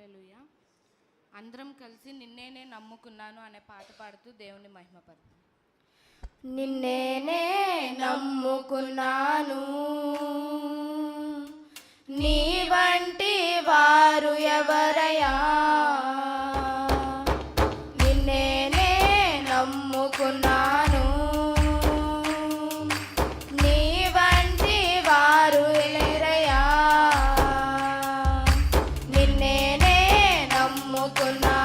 హల్లెలూయా. అందరం కలిసి నిన్నేనే నమ్ముకున్నాను అనే పాట పాడుతూ దేవుని మహిమపడుతుంది నిన్నేనే నమ్ముకున్నాను. con la